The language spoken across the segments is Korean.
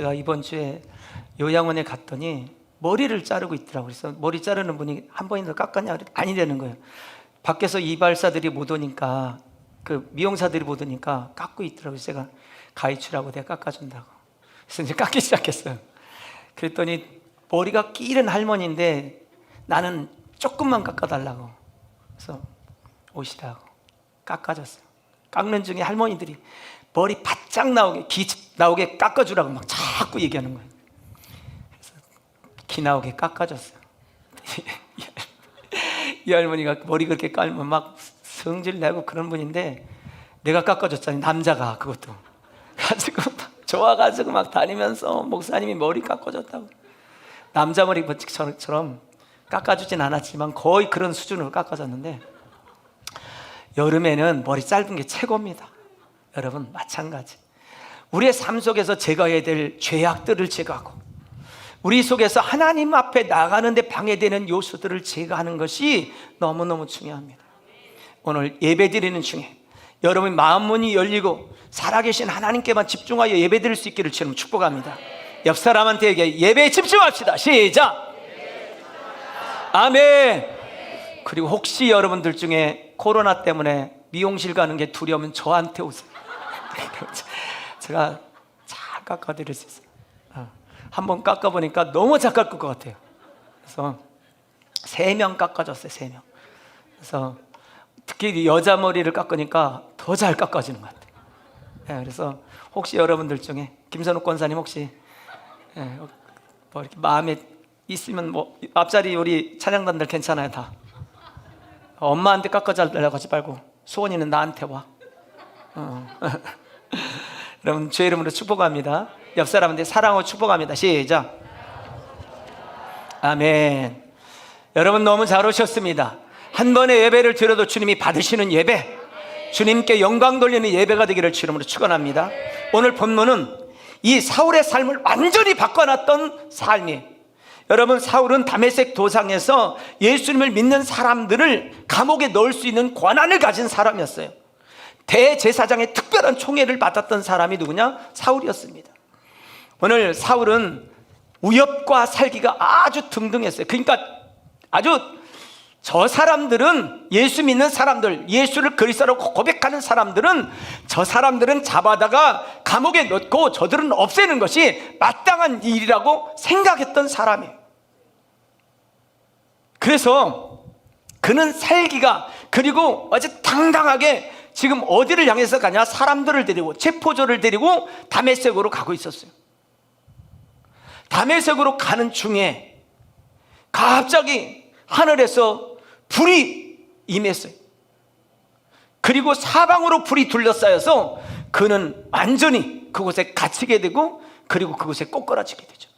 제가 이번 주에 요양원에 갔더니 머리를 자르고 있더라고요. 그래서 머리 자르는 분이 한 번이라도 깎았냐? 그랬더니 아니라는 거예요. 밖에서 이발사들이 못 오니까 그 미용사들이 못 오니까 깎고 있더라고요. 제가 가위추라고 내가 깎아준다고. 그래서 이제 깎기 시작했어요. 그랬더니 머리가 끼는 할머니인데 나는 조금만 깎아달라고. 그래서 오시라고 깎아줬어요. 깎는 중에 할머니들이 머리 바짝 나오게 기 나오게 깎아주라고 막 자꾸 얘기하는 거예요. 그래서 기 나오게 깎아줬어요. 이 할머니가 머리 그렇게 깔면 막 성질 내고 그런 분인데 내가 깎아줬잖아요. 남자가 그것도 가지고 막 좋아가지고 막 다니면서 목사님이 머리 깎아줬다고 남자 머리 번칙처럼 깎아주진 않았지만 거의 그런 수준으로 깎아줬는데 여름에는 머리 짧은 게 최고입니다. 여러분 마찬가지. 우리의 삶 속에서 제거해야 될 죄악들을 제거하고 우리 속에서 하나님 앞에 나가는데 방해되는 요소들을 제거하는 것이 너무너무 중요합니다. 오늘 예배 드리는 중에 여러분 마음 문이 열리고 살아계신 하나님께만 집중하여 예배 드릴 수 있기를 주님 축복합니다. 옆 사람한테 예배에 집중합시다. 시작. 아멘. 그리고 혹시 여러분들 중에 코로나 때문에 미용실 가는 게 두려우면 저한테 오세요. 제가 잘 깎아드릴 수 있어요. 어. 한번 깎아보니까 너무 잘 깎을 것 같아요. 그래서 세 명 깎아줬어요. 세 명. 그래서 특히 여자 머리를 깎으니까 더 잘 깎아지는 것 같아요. 예, 그래서 혹시 여러분들 중에 김선욱 권사님 혹시 예, 뭐 이렇게 마음에 있으면 뭐 앞자리 우리 찬양단들 괜찮아요 다. 엄마한테 깎아달라고 하지 말고 수원이는 나한테 와. 어. 여러분 주의 이름으로 축복합니다. 옆 사람한테 사랑으로 축복합니다. 시작. 아멘. 여러분 너무 잘 오셨습니다. 한 번의 예배를 드려도 주님이 받으시는 예배, 주님께 영광 돌리는 예배가 되기를 주름으로 축원합니다. 오늘 본문은 이 사울의 삶을 완전히 바꿔놨던 삶이 여러분 사울은 다메섹 도상에서 예수님을 믿는 사람들을 감옥에 넣을 수 있는 권한을 가진 사람이었어요. 대제사장의 특별한 총애를 받았던 사람이 누구냐? 사울이었습니다. 오늘 사울은 우엽과 살기가 아주 등등했어요. 그러니까 아주 저 사람들은 예수 믿는 사람들, 예수를 그리스도로 고백하는 사람들은 저 사람들은 잡아다가 감옥에 넣고 저들은 없애는 것이 마땅한 일이라고 생각했던 사람이에요. 그래서 그는 살기가 그리고 아주 당당하게 지금 어디를 향해서 가냐? 사람들을 데리고 체포조를 데리고 다메섹으로 가고 있었어요. 다메섹으로 가는 중에 갑자기 하늘에서 불이 임했어요. 그리고 사방으로 불이 둘러싸여서 그는 완전히 그곳에 갇히게 되고 그리고 그곳에 꼬꾸라지게 되죠.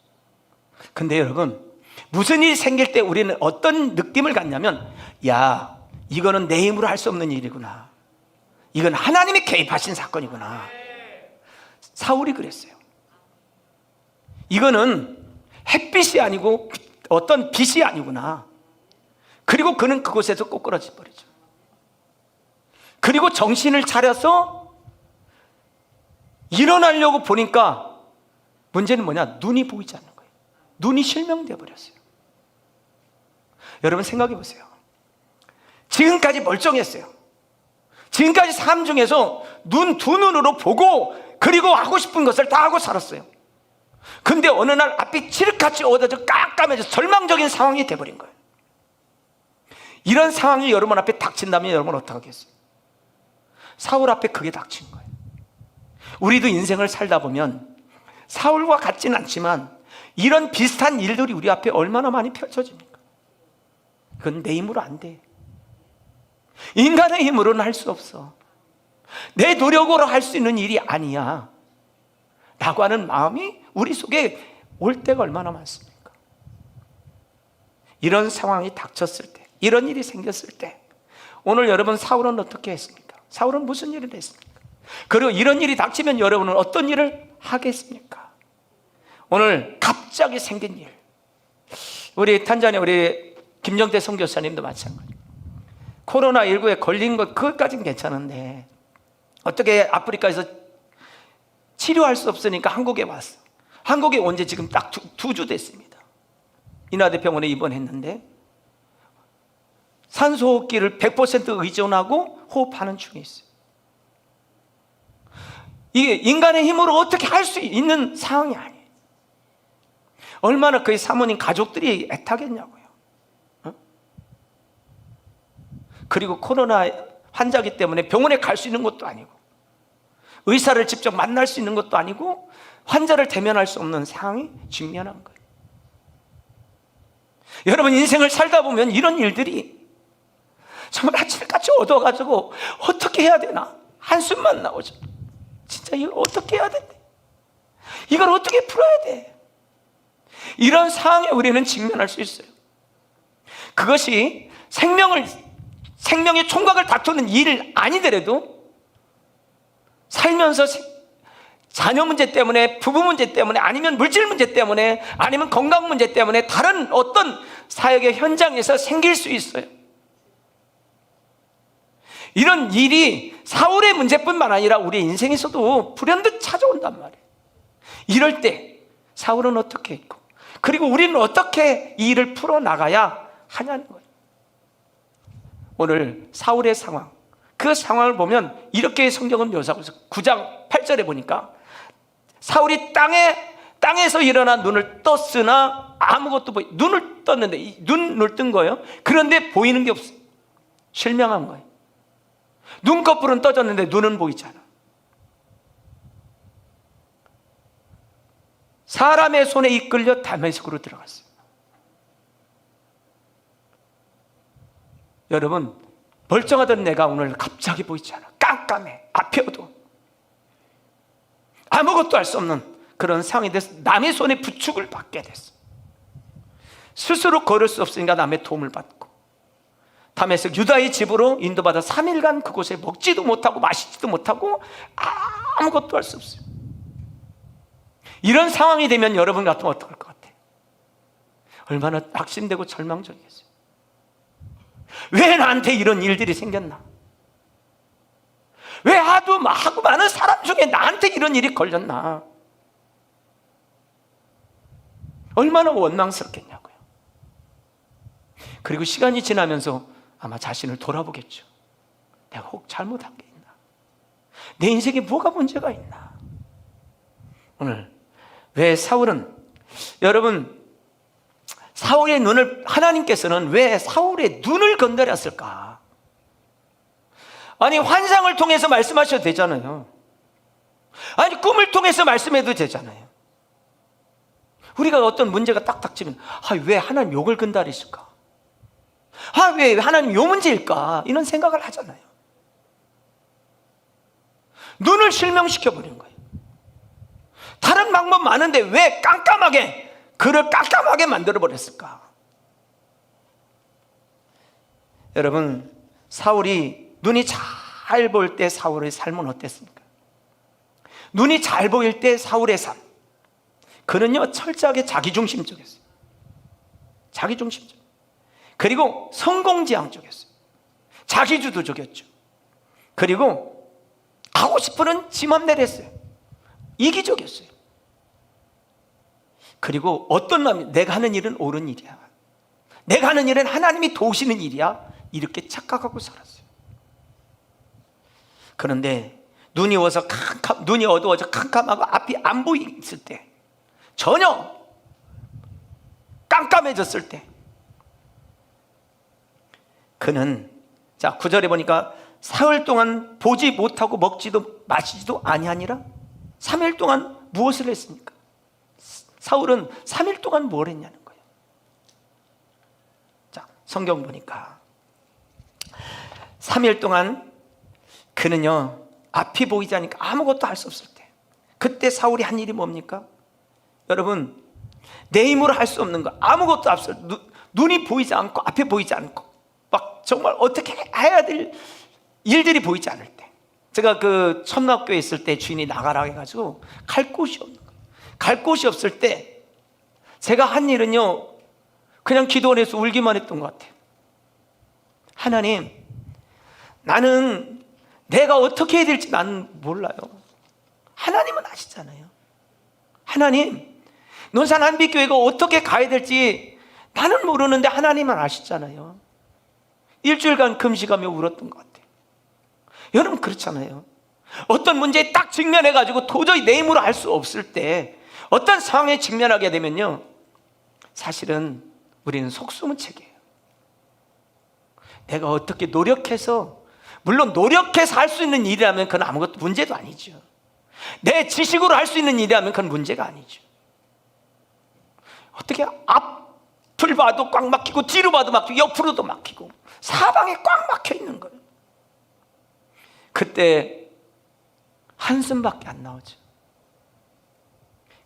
근데 여러분 무슨 일이 생길 때 우리는 어떤 느낌을 갖냐면 야 이거는 내 힘으로 할 수 없는 일이구나. 이건 하나님이 개입하신 사건이구나. 사울이 그랬어요. 이거는 햇빛이 아니고 어떤 빛이 아니구나. 그리고 그는 그곳에서 꼬꾸라져 버리죠. 그리고 정신을 차려서 일어나려고 보니까 문제는 뭐냐? 눈이 보이지 않는 거예요. 눈이 실명되어 버렸어요. 여러분 생각해 보세요. 지금까지 멀쩡했어요. 지금까지 삶 중에서 눈 두 눈으로 보고 그리고 하고 싶은 것을 다 하고 살았어요. 근데 어느 날 앞이 칠흑같이 어두워져 깜깜해져 절망적인 상황이 돼버린 거예요. 이런 상황이 여러분 앞에 닥친다면 여러분 어떡하겠어요? 사울 앞에 그게 닥친 거예요. 우리도 인생을 살다 보면 사울과 같지는 않지만 이런 비슷한 일들이 우리 앞에 얼마나 많이 펼쳐집니까? 그건 내 힘으로 안 돼. 인간의 힘으로는 할 수 없어. 내 노력으로 할 수 있는 일이 아니야. 라고 하는 마음이 우리 속에 올 때가 얼마나 많습니까? 이런 상황이 닥쳤을 때, 이런 일이 생겼을 때, 오늘 여러분 사울은 어떻게 했습니까? 사울은 무슨 일을 했습니까? 그리고 이런 일이 닥치면 여러분은 어떤 일을 하겠습니까? 오늘 갑자기 생긴 일. 우리 탄자니 우리 김정태 선교사님도 마찬가지. 코로나19에 걸린 것, 그것까지는 괜찮은데, 어떻게 아프리카에서 치료할 수 없으니까 한국에 왔어. 한국에 온 지 지금 딱 두 주 됐습니다. 인하대 병원에 입원했는데 산소호흡기를 100% 의존하고 호흡하는 중에 있어요. 이게 인간의 힘으로 어떻게 할 수 있는 상황이 아니에요. 얼마나 그의 사모님 가족들이 애타겠냐고요. 어? 그리고 코로나 환자기 때문에 병원에 갈 수 있는 것도 아니고 의사를 직접 만날 수 있는 것도 아니고 환자를 대면할 수 없는 상황이 직면한 거예요. 여러분 인생을 살다 보면 이런 일들이 정말 아침같이 얻어가지고 어떻게 해야 되나 한숨만 나오죠. 진짜 이걸 어떻게 해야 되나? 이걸 어떻게 풀어야 돼? 이런 상황에 우리는 직면할 수 있어요. 그것이 생명을 생명의 총각을 다투는 일 아니더라도 살면서 자녀 문제 때문에 부부 문제 때문에 아니면 물질 문제 때문에 아니면 건강 문제 때문에 다른 어떤 사역의 현장에서 생길 수 있어요. 이런 일이 사울의 문제뿐만 아니라 우리 인생에서도 불현듯 찾아온단 말이에요. 이럴 때 사울은 어떻게 했고 그리고 우리는 어떻게 이 일을 풀어 나가야 하냐는 거예요. 오늘 사울의 상황 그 상황을 보면 이렇게 성경은 묘사하고 있어요. 9장 8절에 보니까 사울이 땅에 땅에서 일어나 눈을 떴으나 아무것도 보이 눈을 떴는데 이 눈을 뜬 거예요. 그런데 보이는 게 없어. 실명한 거예요. 눈꺼풀은 떠졌는데 눈은 보이지 않아. 사람의 손에 이끌려 다메섹으로 들어갔어요. 여러분 멀쩡하던 내가 오늘 갑자기 보이지 않아. 깜깜해. 앞에 어두 아무것도 할 수 없는 그런 상황이 돼서 남의 손에 부축을 받게 됐어. 스스로 걸을 수 없으니까 남의 도움을 받고 담에서 유다의 집으로 인도받아 3일간 그곳에 먹지도 못하고 마시지도 못하고 아무것도 할 수 없어요. 이런 상황이 되면 여러분 같으면 어떡할 것 같아요? 얼마나 낙심되고 절망적이겠어요. 왜 나한테 이런 일들이 생겼나? 왜 하도 하고 많은 사람 중에 나한테 이런 일이 걸렸나? 얼마나 원망스럽겠냐고요. 그리고 시간이 지나면서 아마 자신을 돌아보겠죠. 내가 혹 잘못한 게 있나? 내 인생에 뭐가 문제가 있나? 오늘 왜 사울은 여러분 사울의 눈을 하나님께서는 왜 사울의 눈을 건드렸을까? 아니 환상을 통해서 말씀하셔도 되잖아요. 아니 꿈을 통해서 말씀해도 되잖아요. 우리가 어떤 문제가 딱딱 치면 아, 왜 하나님 욕을 건드리실까? 아, 왜 하나님 요 문제일까? 이런 생각을 하잖아요. 눈을 실명시켜 버린 거예요. 다른 방법 많은데 왜 깜깜하게 그를 깜깜하게 만들어 버렸을까? 여러분, 사울이 눈이 잘 볼 때 사울의 삶은 어땠습니까? 눈이 잘 보일 때 사울의 삶. 그는요, 철저하게 자기중심적이었어요. 자기중심적. 그리고 성공지향적이었어요. 자기주도적이었죠. 그리고 하고 싶은 지 맘대로 했어요. 이기적이었어요. 그리고 어떤 마음이 내가 하는 일은 옳은 일이야. 내가 하는 일은 하나님이 도우시는 일이야. 이렇게 착각하고 살았어요. 그런데 눈이 어서 캄캄, 눈이 어두워져 캄캄하고 앞이 안 보이을 때, 전혀 깜깜해졌을 때, 그는 자 구절에 보니까 사흘 동안 보지 못하고 먹지도 마시지도 아니하니라 3일 동안 무엇을 했습니까? 사울은 3일 동안 뭘 했냐는 거예요. 자, 성경 보니까 3일 동안 그는요, 앞이 보이지 않으니까 아무것도 할 수 없을 때. 그때 사울이 한 일이 뭡니까? 여러분, 내 힘으로 할 수 없는 거 아무것도 없어요. 눈, 눈이 보이지 않고 앞에 보이지 않고 막 정말 어떻게 해야 될 일들이 보이지 않을 때. 제가 그 천막교에 있을 때 주인이 나가라 해가지고 갈 곳이 없는. 갈 곳이 없을 때 제가 한 일은요, 그냥 기도원에서 울기만 했던 것 같아요. 하나님, 나는 내가 어떻게 해야 될지 나는 몰라요. 하나님은 아시잖아요. 하나님, 논산 한빛교회가 어떻게 가야 될지 나는 모르는데 하나님은 아시잖아요. 일주일간 금식하며 울었던 것 같아요. 여러분 그렇잖아요. 어떤 문제에 딱 직면해가지고 도저히 내 힘으로 할수 없을 때 어떤 상황에 직면하게 되면요. 사실은 우리는 속수문 책이에요. 내가 어떻게 노력해서 물론 노력해서 할 수 있는 일이라면 그건 아무것도 문제도 아니죠. 내 지식으로 할 수 있는 일이라면 그건 문제가 아니죠. 어떻게 앞을 봐도 꽉 막히고 뒤로 봐도 막히고 옆으로도 막히고 사방에 꽉 막혀 있는 거예요. 그때 한숨밖에 안 나오죠.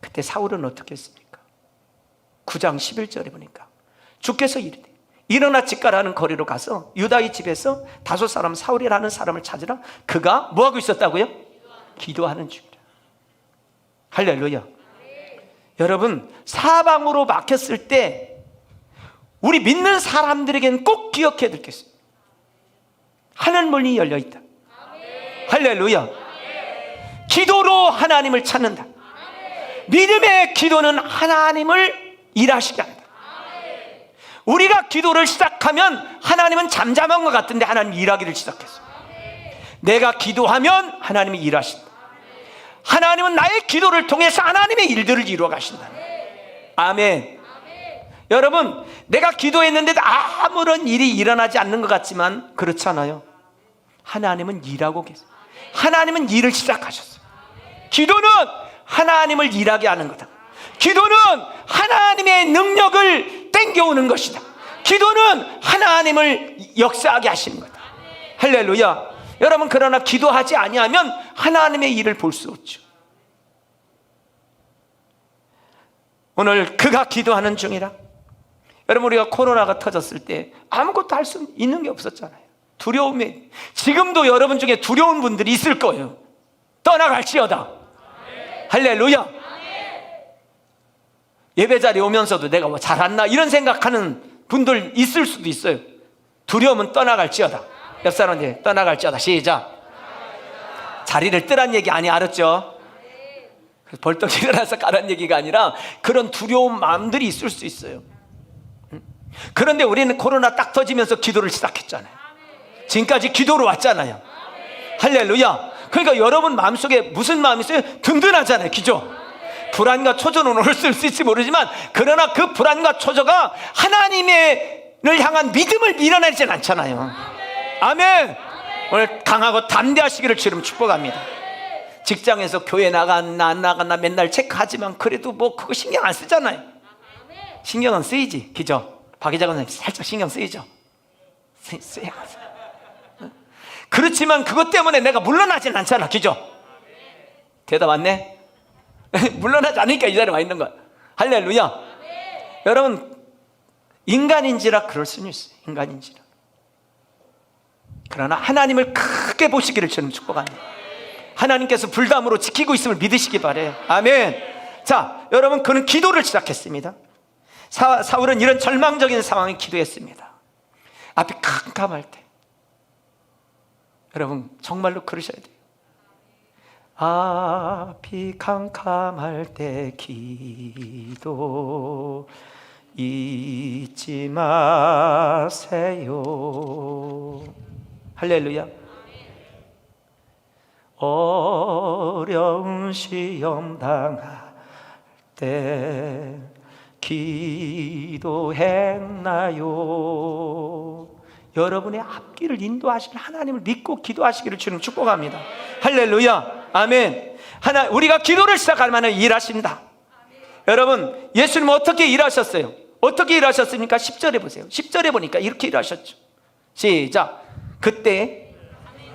그때 사울은 어떻게 했습니까? 9장 11절에 보니까 주께서 이르되 일어나 집가라는 거리로 가서 유다의 집에서 다섯 사람 사울이라는 사람을 찾으라. 그가 뭐하고 있었다고요? 기도하는 중이라. 할렐루야. 여러분 사방으로 막혔을 때 우리 믿는 사람들에게는 꼭 기억해야 될 게 있어요. 하늘 문이 열려 있다. 할렐루야. 기도로 하나님을 찾는다 믿음의 기도는 하나님을 일하시게 한다 우리가 기도를 시작하면 하나님은 잠잠한 것 같은데 하나님 일하기를 시작했어요. 내가 기도하면 하나님이 일하신다. 하나님은 나의 기도를 통해서 하나님의 일들을 이루어 가신다. 아멘. 여러분, 내가 기도했는데도 아무런 일이 일어나지 않는 것 같지만 그렇잖아요. 하나님은 일하고 계세요. 하나님은 일을 시작하셨어요. 기도는 하나님을 일하게 하는 거다. 기도는 하나님의 능력을 땡겨오는 것이다. 기도는 하나님을 역사하게 하시는 거다. 할렐루야. 여러분 그러나 기도하지 아니하면 하나님의 일을 볼 수 없죠. 오늘 그가 기도하는 중이라. 여러분 우리가 코로나가 터졌을 때 아무것도 할 수 있는 게 없었잖아요. 두려움에 지금도 여러분 중에 두려운 분들이 있을 거예요. 떠나갈지어다. 할렐루야. 예배 자리 오면서도 내가 뭐 잘했나 이런 생각하는 분들 있을 수도 있어요. 두려움은 떠나갈지어다. 옆 사람한테 떠나갈지어다. 시작. 자리를 뜨란 얘기 아니 알았죠? 벌떡 일어나서 가란 얘기가 아니라 그런 두려운 마음들이 있을 수 있어요. 응? 그런데 우리는 코로나 딱 터지면서 기도를 시작했잖아요. 지금까지 기도로 왔잖아요. 할렐루야. 그러니까 여러분 마음속에 무슨 마음이 있어요? 든든하잖아요. 기죠? 불안과 초조는 올수 있을지 모르지만 그러나 그 불안과 초조가 하나님을 향한 믿음을 밀어내진 않잖아요. 아멘. 오늘 강하고 담대하시기를 주름 축복합니다. 직장에서 교회 나갔나 안 나갔나 맨날 체크하지만 그래도 뭐 그거 신경 안 쓰잖아요. 신경은 쓰이지, 그죠? 박 기자님 살짝 신경 쓰이죠. 쓰, 쓰야. 그렇지만 그것 때문에 내가 물러나진 않잖아, 그죠? 대답 왔네. 물러나지 않으니까 이 자리에 와 있는 거야. 할렐루야. 여러분, 인간인지라 그럴 수는 있어요. 인간인지라. 그러나 하나님을 크게 보시기를 저는 축복합니다. 하나님께서 불담으로 지키고 있음을 믿으시기 바래요. 아멘. 자, 여러분, 그는 기도를 시작했습니다. 사, 사울은 이런 절망적인 상황에 기도했습니다. 앞이 캄캄할 때. 여러분, 정말로 그러셔야 돼요. 앞이 캄캄할 때 기도 잊지 마세요. 할렐루야. 어려운 시험 당할 때 기도했나요? 여러분의 앞길을 인도하실 하나님을 믿고 기도하시기를 주님 축복합니다. 할렐루야. 아멘. 하나 우리가 기도를 시작할 만한 일하신다. 여러분, 예수님 어떻게 일하셨어요? 어떻게 일하셨습니까? 10절에 보세요. 10절에 보니까 이렇게 일하셨죠. 시작. 그때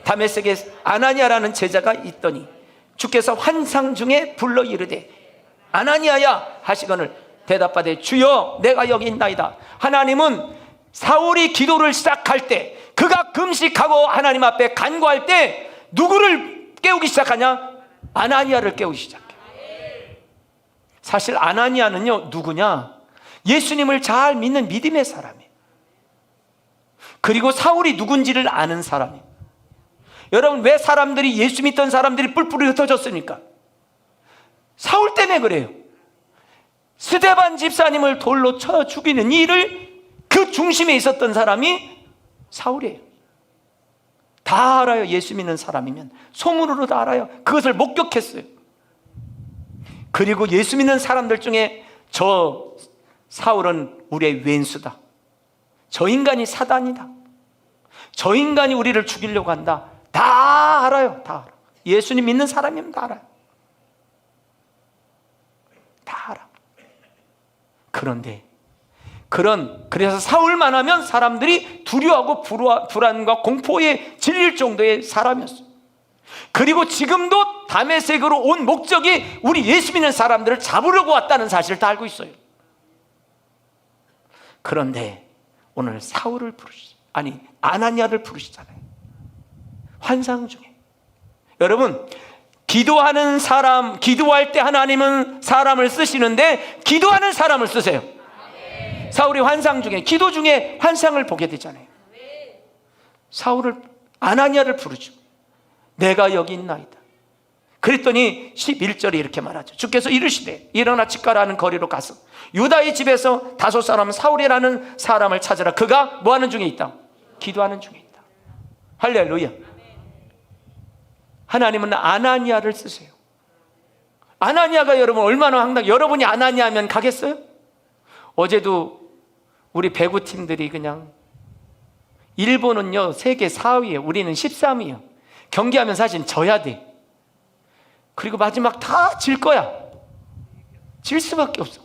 다메섹에 아나니아라는 제자가 있더니 주께서 환상 중에 불러 이르되 아나니아야 하시거늘 대답하되 주여 내가 여기 있나이다. 하나님은 사울이 기도를 시작할 때 그가 금식하고 하나님 앞에 간구할 때 누구를 깨우기 시작하냐? 아나니아를 깨우기 시작해. 사실 아나니아는요 누구냐? 예수님을 잘 믿는 믿음의 사람이에요. 그리고 사울이 누군지를 아는 사람이에요. 여러분 왜 사람들이 예수 믿던 사람들이 뿔뿔이 흩어졌습니까? 사울 때문에 그래요. 스데반 집사님을 돌로 쳐 죽이는 일을 그 중심에 있었던 사람이 사울이에요. 다 알아요. 예수 믿는 사람이면 소문으로 다 알아요. 그것을 목격했어요. 그리고 예수 믿는 사람들 중에 저 사울은 우리의 왼수다. 저 인간이 사단이다. 저 인간이 우리를 죽이려고 한다. 다 알아요. 다 알아. 예수님 믿는 사람이면 다 알아요. 다 알아. 그런데 그런 그래서 사울만 하면 사람들이 두려워하고 불안과 공포에 질릴 정도의 사람이었어. 그리고 지금도 담에색으로 온 목적이 우리 예수 믿는 사람들을 잡으려고 왔다는 사실을 다 알고 있어요. 그런데 오늘 사울을 부르시 아니 아나니아를 부르시잖아요. 환상 중에 여러분 기도하는 사람 기도할 때 하나님은 사람을 쓰시는데 기도하는 사람을 쓰세요. 사울이 환상 중에 기도 중에 환상을 보게 되잖아요. 사울을 아나니아를 부르죠. 내가 여기 있나이다. 그랬더니 11절에 이렇게 말하죠. 주께서 이르시되 일어나 집가라는 거리로 가서 유다의 집에서 다섯 사람 사울이라는 사람을 찾으라. 그가 뭐 하는 중에 있다? 기도하는 중에 있다. 할렐루야. 하나님은 아나니아를 쓰세요. 아나니아가 여러분 얼마나 황당, 여러분이 아나니아면 가겠어요? 어제도 우리 배구 팀들이 그냥 일본은요 세계 4위에 우리는 13위에요. 경기하면 사실 져야 돼. 그리고 마지막 다 질 거야. 질 수밖에 없어.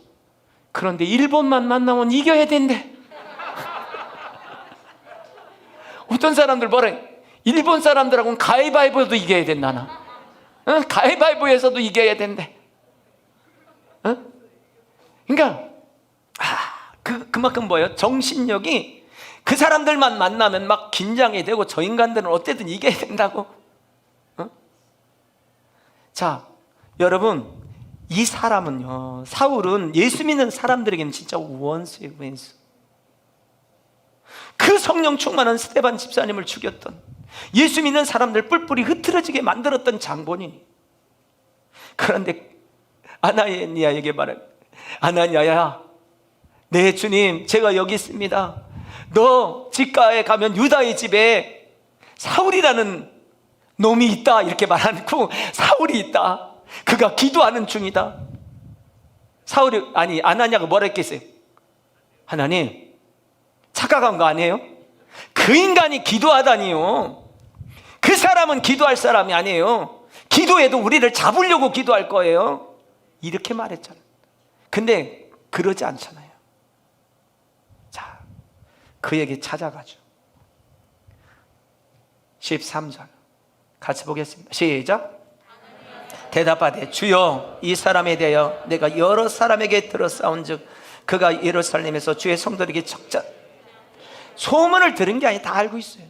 그런데 일본만 만나면 이겨야 된대. 어떤 사람들 뭐래? 일본 사람들하고는 가위바위보도 이겨야 된다나. 어? 가위바위보에서도 이겨야 된대. 어? 그러니까 아, 그 그만큼 뭐예요? 정신력이 그 사람들만 만나면 막 긴장이 되고 저 인간들은 어쨌든 이겨야 된다고. 어? 자, 여러분 이 사람은요 사울은 예수 믿는 사람들에게는 진짜 원수예요 원수. 그 성령 충만한 스테반 집사님을 죽였던 예수 믿는 사람들 뿔뿔이 흐트러지게 만들었던 장본인이. 그런데 아나니아에게 말해 아나니아야 네 주님 제가 여기 있습니다. 너 집가에 가면 유다의 집에 사울이라는 놈이 있다 이렇게 말하고 사울이 있다. 그가 기도하는 중이다. 사울이 아니 아나니아가 뭐라 했겠어요? 하나님 착각한 거 아니에요? 그 인간이 기도하다니요. 그 사람은 기도할 사람이 아니에요. 기도해도 우리를 잡으려고 기도할 거예요. 이렇게 말했잖아. 근데 그러지 않잖아요. 자, 그에게 찾아가죠. 13절. 같이 보겠습니다. 시작. 대답하되 주여 이 사람에 대하여 내가 여러 사람에게 들어싸운즉 그가 예루살렘에서 주의 성도에게 적자 소문을 들은 게 아니 다 알고 있어요.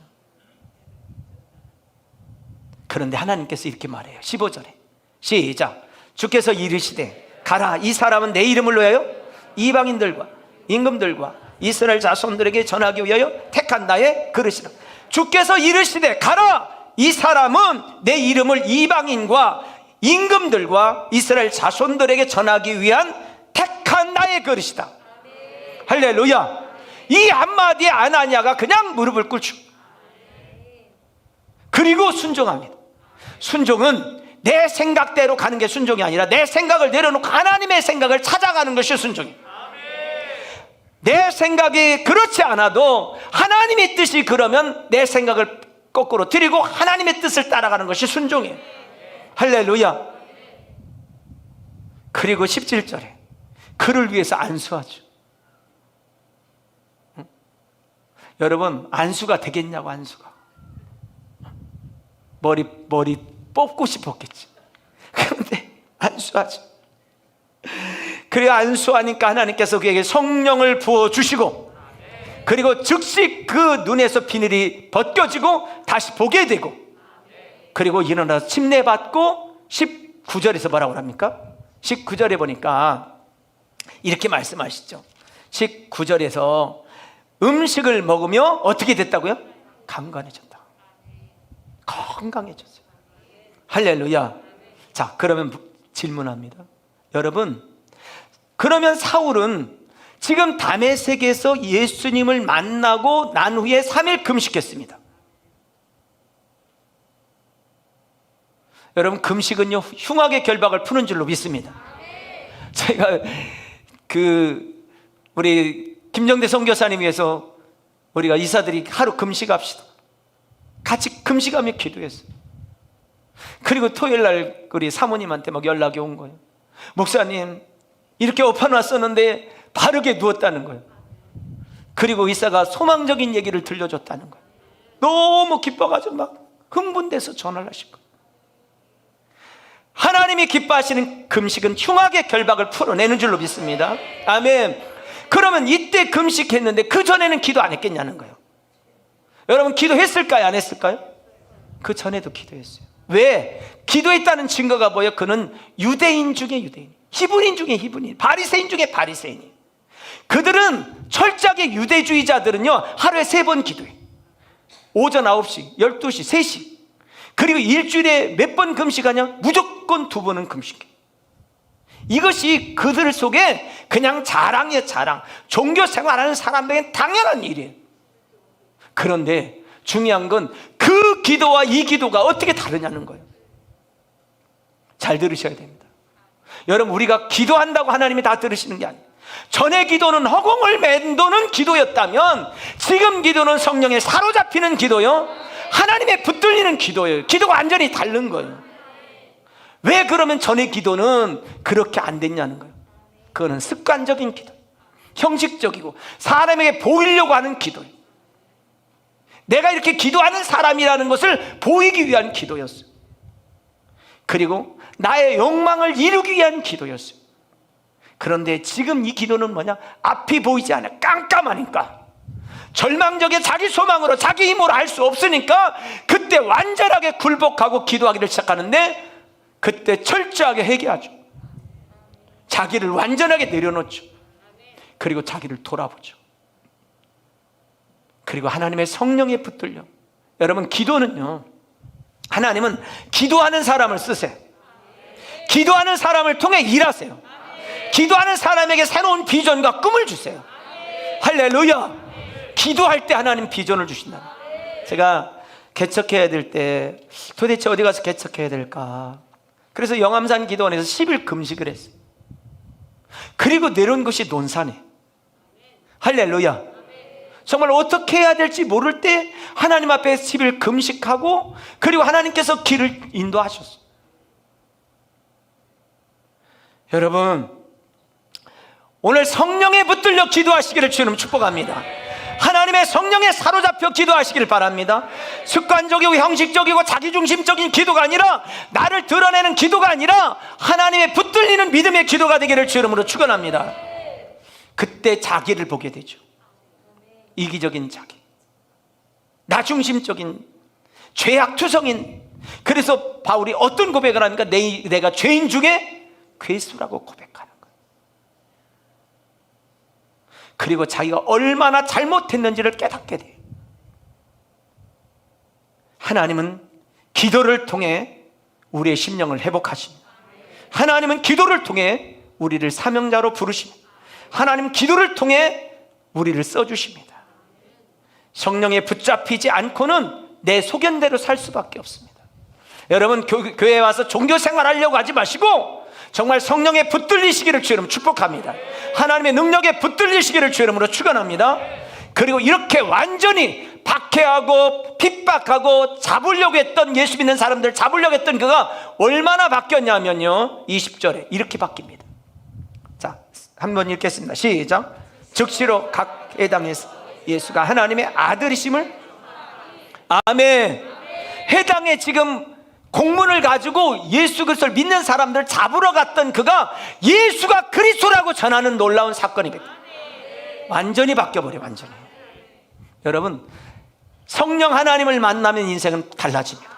그런데 하나님께서 이렇게 말해요. 15절에 시작. 주께서 이르시되 가라 이 사람은 내 이름을 위하여 이방인들과 임금들과 이스라엘 자손들에게 전하기 위하여 택한 나의 그릇이라. 주께서 이르시되 가라! 이 사람은 내 이름을 이방인과 임금들과 이스라엘 자손들에게 전하기 위한 택한 나의 그릇이다. 할렐루야! 이 한마디에 아나니아가 그냥 무릎을 꿇죠. 그리고 순종합니다. 순종은 내 생각대로 가는 게 순종이 아니라 내 생각을 내려놓고 하나님의 생각을 찾아가는 것이 순종이에요. 내 생각이 그렇지 않아도 하나님의 뜻이 그러면 내 생각을 거꾸로 드리고 하나님의 뜻을 따라가는 것이 순종이에요. 할렐루야. 그리고 17절에 그를 위해서 안수하죠. 응? 여러분 안수가 되겠냐고 안수가 머리 머리 뽑고 싶었겠지. 그런데 안수하지. 그래 안수하니까 하나님께서 그에게 성령을 부어 주시고 그리고 즉시 그 눈에서 비늘이 벗겨지고 다시 보게 되고 그리고 일어나서 침례 받고 19절에서 뭐라고 합니까? 19절에 보니까 이렇게 말씀하시죠. 19절에서 음식을 먹으며 어떻게 됐다고요? 강건해졌다. 건강해졌어요. 할렐루야. 자, 그러면 질문합니다. 여러분, 그러면 사울은 지금 담에색에서 예수님을 만나고 난 후에 3일 금식했습니다. 여러분 금식은요 흉악의 결박을 푸는 줄로 믿습니다. 제가 그 우리 김정대 선교사님 위해서 우리가 이사들이 하루 금식합시다. 같이 금식하며 기도했어요. 그리고 토요일 날 우리 사모님한테 막 연락이 온 거예요. 목사님 이렇게 엎어놨었는데 바르게 누웠다는 거예요. 그리고 의사가 소망적인 얘기를 들려줬다는 거예요. 너무 기뻐가지고 막 흥분돼서 전화를 하실 거예요. 하나님이 기뻐하시는 금식은 흉악의 결박을 풀어내는 줄로 믿습니다. 아멘. 그러면 이때 금식했는데 그 전에는 기도 안 했겠냐는 거예요. 여러분 기도했을까요? 안 했을까요? 그 전에도 기도했어요. 왜? 기도했다는 증거가 뭐예요? 그는 유대인 중에 유대인, 히브리인 중에 히브리인, 바리새인 중에 바리새인. 그들은 철저하게 유대주의자들은요 하루에 세 번 기도해. 오전 9시, 12시, 3시. 그리고 일주일에 몇 번 금식하냐? 무조건 두 번은 금식해. 이것이 그들 속에 그냥 자랑이에요, 자랑. 종교 생활하는 사람들에겐 당연한 일이에요. 그런데 중요한 건 그 기도와 이 기도가 어떻게 다르냐는 거예요. 잘 들으셔야 됩니다. 여러분, 우리가 기도한다고 하나님이 다 들으시는 게 아니에요. 전의 기도는 허공을 맴도는 기도였다면 지금 기도는 성령에 사로잡히는 기도요. 하나님의 붙들리는 기도예요. 기도가 완전히 다른 거예요. 왜 그러면 전의 기도는 그렇게 안 됐냐는 거예요. 그거는 습관적인 기도, 형식적이고 사람에게 보이려고 하는 기도예요. 내가 이렇게 기도하는 사람이라는 것을 보이기 위한 기도였어요. 그리고 나의 욕망을 이루기 위한 기도였어요. 그런데 지금 이 기도는 뭐냐? 앞이 보이지 않아. 깜깜하니까. 절망적인 자기 소망으로 자기 힘으로 할 수 없으니까 그때 완전하게 굴복하고 기도하기를 시작하는데 그때 철저하게 회개하죠. 자기를 완전하게 내려놓죠. 그리고 자기를 돌아보죠. 그리고 하나님의 성령에 붙들려. 여러분, 기도는요, 하나님은 기도하는 사람을 쓰세요. 기도하는 사람을 통해 일하세요. 기도하는 사람에게 새로운 비전과 꿈을 주세요. 할렐루야. 기도할 때 하나님 비전을 주신다. 제가 개척해야 될 때 도대체 어디 가서 개척해야 될까? 그래서 영암산 기도원에서 10일 금식을 했어요. 그리고 내려온 것이 논산에. 할렐루야. 정말 어떻게 해야 될지 모를 때 하나님 앞에 10일 금식하고 그리고 하나님께서 길을 인도하셨어요. 여러분, 오늘 성령에 붙들려 기도하시기를 주님 축복합니다. 하나님의 성령에 사로잡혀 기도하시기를 바랍니다. 습관적이고 형식적이고 자기중심적인 기도가 아니라 나를 드러내는 기도가 아니라 하나님의 붙들리는 믿음의 기도가 되기를 주 이름으로 축원합니다. 그때 자기를 보게 되죠. 이기적인 자기, 나 중심적인 죄악투성인. 그래서 바울이 어떤 고백을 합니까? 내, 내가 죄인 중에 괴수라고 고백하는 거예요. 그리고 자기가 얼마나 잘못했는지를 깨닫게 돼요. 하나님은 기도를 통해 우리의 심령을 회복하십니다. 하나님은 기도를 통해 우리를 사명자로 부르십니다. 하나님 기도를 통해 우리를 써주십니다. 성령에 붙잡히지 않고는 내 소견대로 살 수밖에 없습니다. 여러분 교, 회에 와서 종교 생활하려고 하지 마시고 정말 성령에 붙들리시기를 주여름 축복합니다. 하나님의 능력에 붙들리시기를 주여름으로 축원합니다. 그리고 이렇게 완전히 박해하고 핍박하고 잡으려고 했던 예수 믿는 사람들 잡으려고 했던 그가 얼마나 바뀌었냐면요. 20절에 이렇게 바뀝니다. 자, 한번 읽겠습니다. 시작. 즉시로 각 해당에서 예수가 하나님의 아들이심을 아멘. 해당에 지금 공문을 가지고 예수 그리스도를 믿는 사람들 잡으러 갔던 그가 예수가 그리스도라고 전하는 놀라운 사건이 됐다. 완전히 바뀌어 버려 완전히. 여러분 성령 하나님을 만나면 인생은 달라집니다.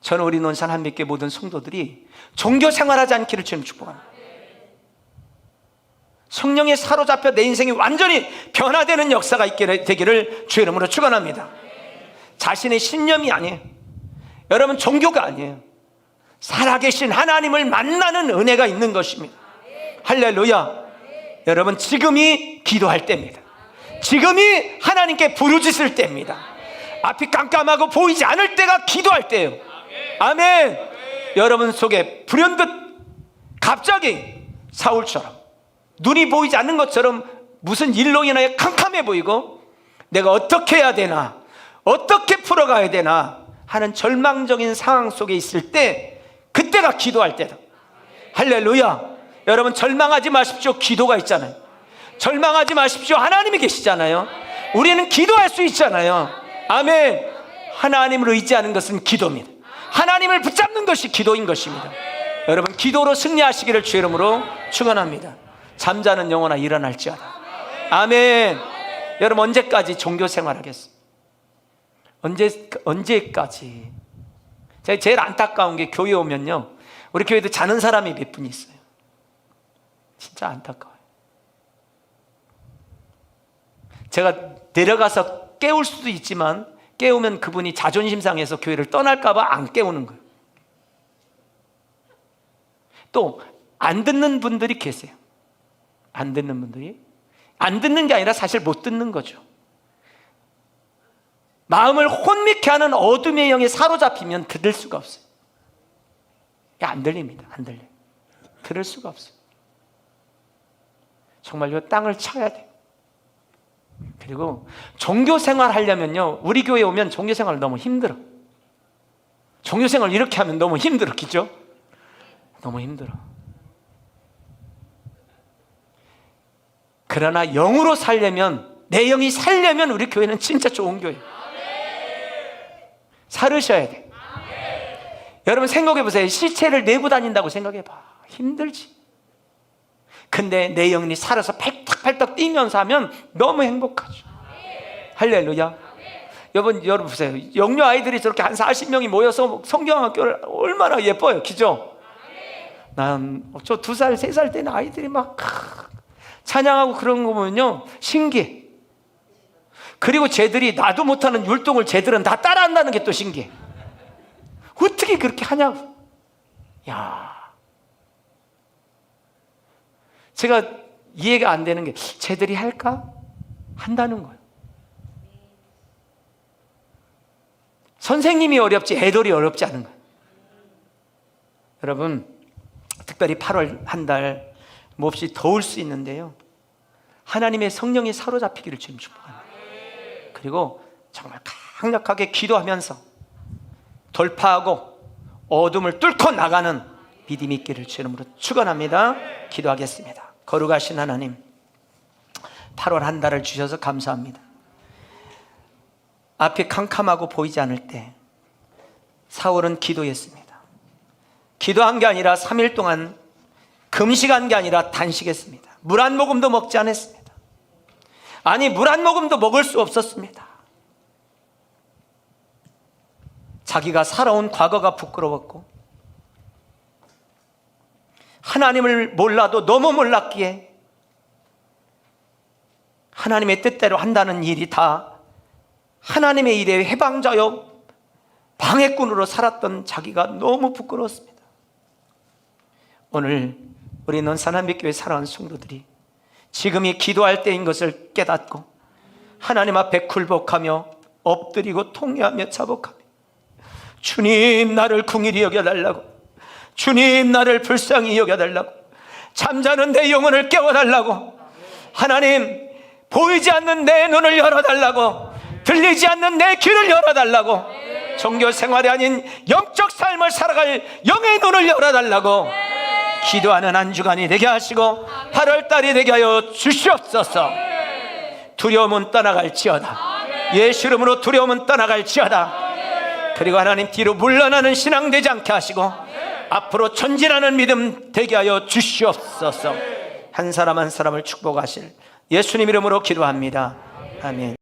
저는 우리 논산 한빛교 모든 성도들이 종교 생활하지 않기를 주님 축복합니다. 성령에 사로잡혀 내 인생이 완전히 변화되는 역사가 있게 되기를 주의 이름으로 축원합니다. 자신의 신념이 아니에요. 여러분 종교가 아니에요. 살아계신 하나님을 만나는 은혜가 있는 것입니다. 할렐루야. 여러분, 지금이 기도할 때입니다. 지금이 하나님께 부르짖을 때입니다. 앞이 깜깜하고 보이지 않을 때가 기도할 때예요. 아멘. 여러분 속에 불현듯 갑자기 사울처럼 눈이 보이지 않는 것처럼 무슨 일로 인하여 캄캄해 보이고 내가 어떻게 해야 되나 어떻게 풀어가야 되나 하는 절망적인 상황 속에 있을 때 그때가 기도할 때다. 할렐루야. 여러분 절망하지 마십시오. 기도가 있잖아요. 절망하지 마십시오. 하나님이 계시잖아요. 우리는 기도할 수 있잖아요. 아멘. 하나님을 의지하는 것은 기도입니다. 하나님을 붙잡는 것이 기도인 것입니다. 여러분 기도로 승리하시기를 주 이름으로 축원합니다. 잠자는 영혼아 일어날지어다. 아멘. 여러분 언제까지 종교 생활하겠습니까? 언제 언제까지? 제가 제일 안타까운 게 교회 오면요, 우리 교회도 자는 사람이 몇분 있어요. 진짜 안타까워요. 제가 내려가서 깨울 수도 있지만 깨우면 그분이 자존심 상해서 교회를 떠날까 봐 안 깨우는 거예요. 또 안 듣는 분들이 계세요. 안 듣는 분들이 안 듣는 게 아니라 사실 못 듣는 거죠. 마음을 혼미케 하는 어둠의 영에 사로잡히면 들을 수가 없어요. 안 들립니다. 안 들려요. 들을 수가 없어요. 정말 요, 땅을 쳐야 돼요. 그리고 종교 생활 하려면요, 우리 교회 오면 종교 생활 너무 힘들어. 종교 생활 이렇게 하면 너무 힘들어, 그죠? 너무 힘들어. 그러나 영으로 살려면, 내 영이 살려면 우리 교회는 진짜 좋은 교회예요. 살으셔야 돼. 여러분 생각해 보세요. 시체를 내고 다닌다고 생각해 봐. 힘들지. 근데 내 영이 살아서 팔딱팔딱 뛰면서 하면 너무 행복하죠. 할렐루야. 여러분, 여러분 보세요. 영유 아이들이 저렇게 한 40명이 모여서 성경학교를 얼마나 예뻐요. 기죠? 난 저 두 살, 세 살 때는 아이들이 막 찬양하고 그런 거 보면요. 신기해. 그리고 쟤들이 나도 못하는 율동을 쟤들은 다 따라한다는 게 또 신기해. 어떻게 그렇게 하냐고. 야. 제가 이해가 안 되는 게 쟤들이 할까? 한다는 거예요. 선생님이 어렵지 애들이 어렵지 않은 거예요. 여러분, 특별히 8월 한 달 몹시 더울 수 있는데요. 하나님의 성령이 사로잡히기를 주님 축복합니다. 그리고 정말 강력하게 기도하면서 돌파하고 어둠을 뚫고 나가는 믿음이 있기를 주 이름으로 축원합니다. 기도하겠습니다. 거룩하신 하나님, 8월 한 달을 주셔서 감사합니다. 앞이 캄캄하고 보이지 않을 때 사울은 기도했습니다. 기도한 게 아니라 3일 동안 금식한 게 아니라 단식했습니다. 물 한 모금도 먹지 않았습니다. 아니 물 한 모금도 먹을 수 없었습니다. 자기가 살아온 과거가 부끄러웠고 하나님을 몰라도 너무 몰랐기에 하나님의 뜻대로 한다는 일이 다 하나님의 일에 해방자여 방해꾼으로 살았던 자기가 너무 부끄러웠습니다. 오늘 우리 논산한빛교회 살아온 성도들이 지금이 기도할 때인 것을 깨닫고 하나님 앞에 굴복하며 엎드리고 통회하며 자복하며 주님 나를 궁일이 여겨달라고 주님 나를 불쌍히 여겨달라고 잠자는 내 영혼을 깨워달라고 하나님 보이지 않는 내 눈을 열어달라고 들리지 않는 내 귀를 열어달라고 종교 생활이 아닌 영적 삶을 살아갈 영의 눈을 열어달라고 기도하는 한 주간이 되게 하시고 8월 달이 되게 하여 주시옵소서. 두려움은 떠나갈지어다. 예수 이름으로 두려움은 떠나갈지어다. 그리고 하나님 뒤로 물러나는 신앙 되지 않게 하시고 앞으로 전진하는 믿음 되게 하여 주시옵소서. 한 사람 한 사람을 축복하실 예수님 이름으로 기도합니다. 아멘